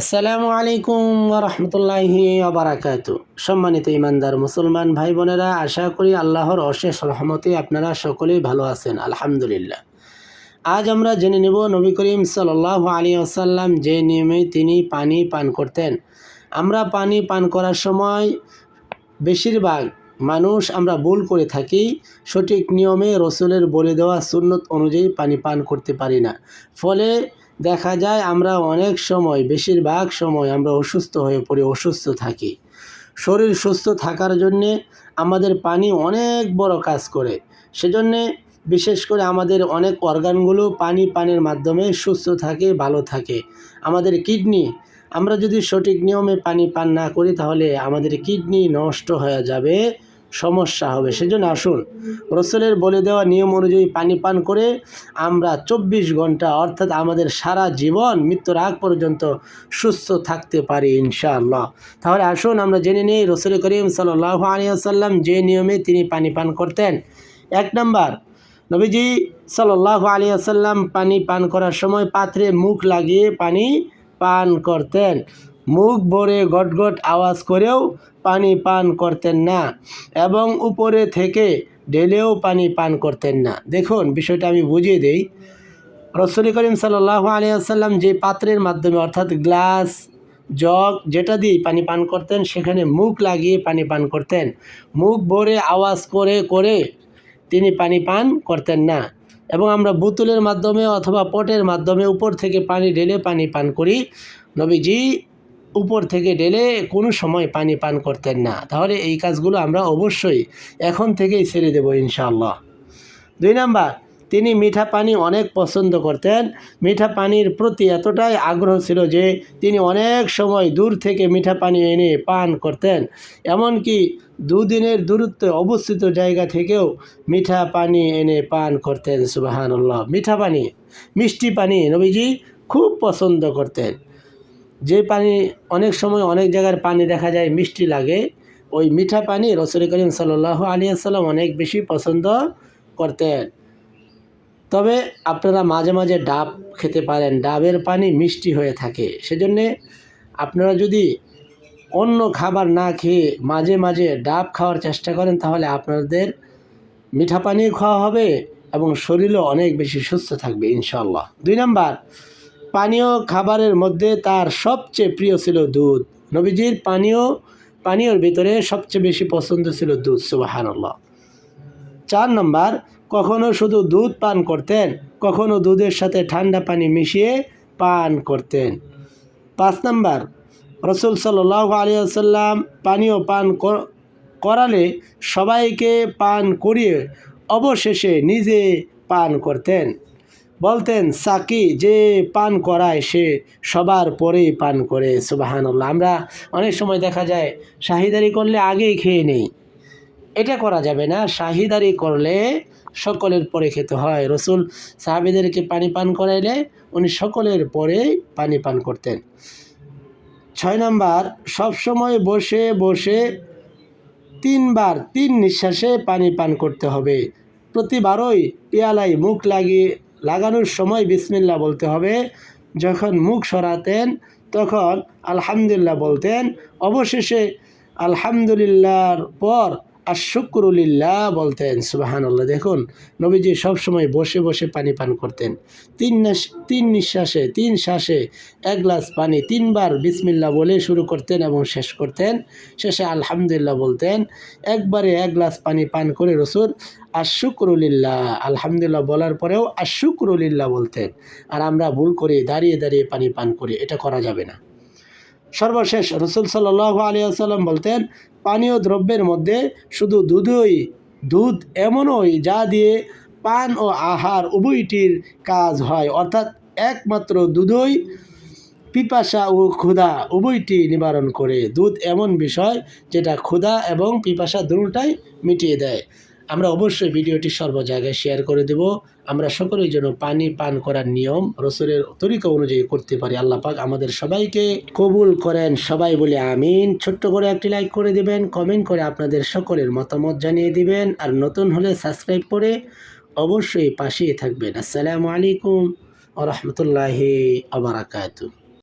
আসসালামু আলাইকুম রহমতুল্লাহি আবরাকাত সম্মানিত ইমানদার মুসলমান ভাই বোনেরা, আশা করি আল্লাহর অশেষ রহমতে আপনারা সকলেই ভালো আছেন, আলহামদুলিল্লাহ। আজ আমরা জেনে নেব নবী করিম সাল্লাহ আলী আসাল্লাম যে নিয়মে তিনি পানি পান করতেন। আমরা পানি পান করার সময় বেশিরভাগ মানুষ আমরা ভুল করে থাকি, সঠিক নিয়মে রসুলের বলে দেওয়া সুন্নত অনুযায়ী পানি পান করতে পারি না। ফলে দেখা যায় আমরা অনেক সময়, বেশিরভাগ সময় আমরা অসুস্থ হয়ে পড়ি, অসুস্থ থাকি। শরীর সুস্থ থাকার জন্যে আমাদের পানি অনেক বড় কাজ করে। সেজন্যে বিশেষ করে আমাদের অনেক অর্গানগুলো পানি পানের মাধ্যমে সুস্থ থাকে, ভালো থাকে। আমাদের কিডনি, আমরা যদি সঠিক নিয়মে পানি পান না করি তাহলে আমাদের কিডনি নষ্ট হয়ে যাবে। সমস্যা হবে। সেজন্য আসুন, রসুলের বলে দেওয়া নিয়ম অনুযায়ী পানি পান করে আমরা চব্বিশ ঘণ্টা অর্থাৎ আমাদের সারা জীবন মৃত্যুর আগ পর্যন্ত সুস্থ থাকতে পারি ইনশাআল্লাহ। তাহলে আসুন, আমরা জেনে নিই রসুল করিম সাল্লাহ আলিয়াল্লাম যে নিয়মে তিনি পানি পান করতেন। এক নাম্বার, নবীজি সাল্লাহ আলিয়াল্লাম পানি পান করার সময় পাত্রে মুখ লাগিয়ে পানি পান করতেন। মুখ ভরে গটগট আওয়াজ করেও পানি পান করতেন না এবং উপরে থেকে ঢেলেও পানি পান করতেন না। দেখুন, বিষয়টা আমি বুঝিয়ে দেই। রসুল করিম সাল্লাহ আলিয়াল্লাম যে পাত্রের মাধ্যমে, অর্থাৎ গ্লাস, জগ, যেটা দিয়ে পানি পান করতেন, সেখানে মুখ লাগিয়ে পানি পান করতেন। মুখ ভরে আওয়াজ করে করে তিনি পানি পান করতেন না। এবং আমরা বোতলের মাধ্যমে অথবা পটের মাধ্যমে উপর থেকে পানি ঢেলে পানি পান করি। নবীজি উপর থেকে ঢেলে কোনো সময় পানি পান করতেন না। তাহলে এই কাজগুলো আমরা অবশ্যই এখন থেকেই ছেড়ে দেবো ইনশাআল্লাহ। দুই নাম্বার, তিনি মিঠা পানি অনেক পছন্দ করতেন। মিঠা পানির প্রতি এতটাই আগ্রহ ছিল যে তিনি অনেক সময় দূর থেকে মিঠা পানি এনে পান করতেন। এমনকি দুদিনের দূরত্বে অবস্থিত জায়গা থেকেও মিঠা পানি এনে পান করতেন, সুবাহানুল্লাহ। মিঠা পানি, মিষ্টি পানি নবীজি খুব পছন্দ করতেন। যে পানি অনেক সময় অনেক জায়গার পানি দেখা যায় মিষ্টি লাগে, ওই মিঠা পানি রসুল করিম সাল্লাহ আলী আসসালাম অনেক বেশি পছন্দ করতেন। তবে আপনারা মাঝে মাঝে ডাব খেতে পারেন, ডাবের পানি মিষ্টি হয়ে থাকে। সেজন্যে আপনারা যদি অন্য খাবার না খেয়ে মাঝে মাঝে ডাব খাওয়ার চেষ্টা করেন, তাহলে আপনাদের মিঠা পানিও খাওয়া হবে এবং শরীরও অনেক বেশি সুস্থ থাকবে ইনশাল্লাহ দুই নাম্বার পানীয় খাবারের মধ্যে তার সবচেয়ে প্রিয় ছিল দুধ। নবীজির পানীয়, পানীয়র ভিতরে সবচেয়ে বেশি পছন্দ ছিল দুধ সুবাহান্লাহ চার নম্বর, কখনো শুধু দুধ পান করতেন, কখনো দুধের সাথে ঠান্ডা পানি মিশিয়ে পান করতেন। পাঁচ নম্বর, রসুল সাল্লাহ আলিয়াল্লাম পানীয় পান করালে সবাইকে পান করিয়ে অবশেষে নিজে পান করতেন। বলতেন, সাকি, যে পান করায় সে সবার পরেই পান করে, সুবাহানুল্লাহ। আমরা অনেক সময় দেখা যায়, শাহিদারি করলে আগেই খেয়ে নেই। এটা করা যাবে না, শাহিদারি করলে সকলের পরে খেতে হয়। রসুল সাহাবিদেরকে পানি পান করাইলে উনি সকলের পরে পানি পান করতেন। ছয় নম্বর সবসময় বসে বসে তিনবার, তিন নিঃশ্বাসে পানি পান করতে হবে। প্রতিবারই পেয়ালায় মুখ লাগিয়ে লাগানোর সময় বিসমিল্লা বলতে হবে। যখন মুখ সরাতেন তখন আলহামদুলিল্লাহ বলতেন। অবশেষে আলহামদুলিল্লাহর পর আর শুক্রুলিল্লাহ বলতেন সুবাহান্লাহ দেখুন, নবীজি সবসময় বসে বসে পানি পান করতেন। তিন তিন নিঃশ্বাসে, তিন শ্বাসে এক গ্লাস পানি তিনবার বিসমিল্লা বলে শুরু করতেন এবং শেষ করতেন। শেষে আলহামদুলিল্লাহ বলতেন, একবারে এক গ্লাস পানি পান করে রসুল আশুকরুলিল্লাহ আলহামদুলিল্লাহ বলার পরেও আর আশুকরুলিল্লাহ বলতেন। আর আমরা ভুল করে, দাঁড়িয়ে দাঁড়িয়ে পানি পান করি, এটা করা যাবে না। সর্বশেষ রসুল সাল্লাহ আলিয়া সাল্লাম বলতেন, পানীয় দ্রব্যের মধ্যে শুধু দুধই, দুধ এমনই যা দিয়ে পান ও আহার উভয়টির কাজ হয়। অর্থাৎ একমাত্র দুধই পিপাসা ও ক্ষুধা উভয়টি নিবারণ করে। দুধ এমন বিষয় যেটা ক্ষুধা এবং পিপাসা দুটাই মিটিয়ে দেয়। আমরা অবশ্যই ভিডিওটি সর্ব জায়গায় শেয়ার করে দেব। আমরা সকলেই যেন পানি পান করার নিয়ম, রসুলের তরিকা অনুযায়ী করতে পারি। আল্লাহ পাক আমাদের সবাইকে কবুল করেন, সবাই বলে আমিন। ছোট্ট করে একটি লাইক করে দিবেন কমেন্ট করে আপনাদের সকলের মতামত জানিয়ে দিবেন। আর নতুন হলে সাবস্ক্রাইব করে অবশ্যই পাশেই থাকবেন। আসসালামু আলাইকুম ও রহমতুল্লাহি আবরাকাতু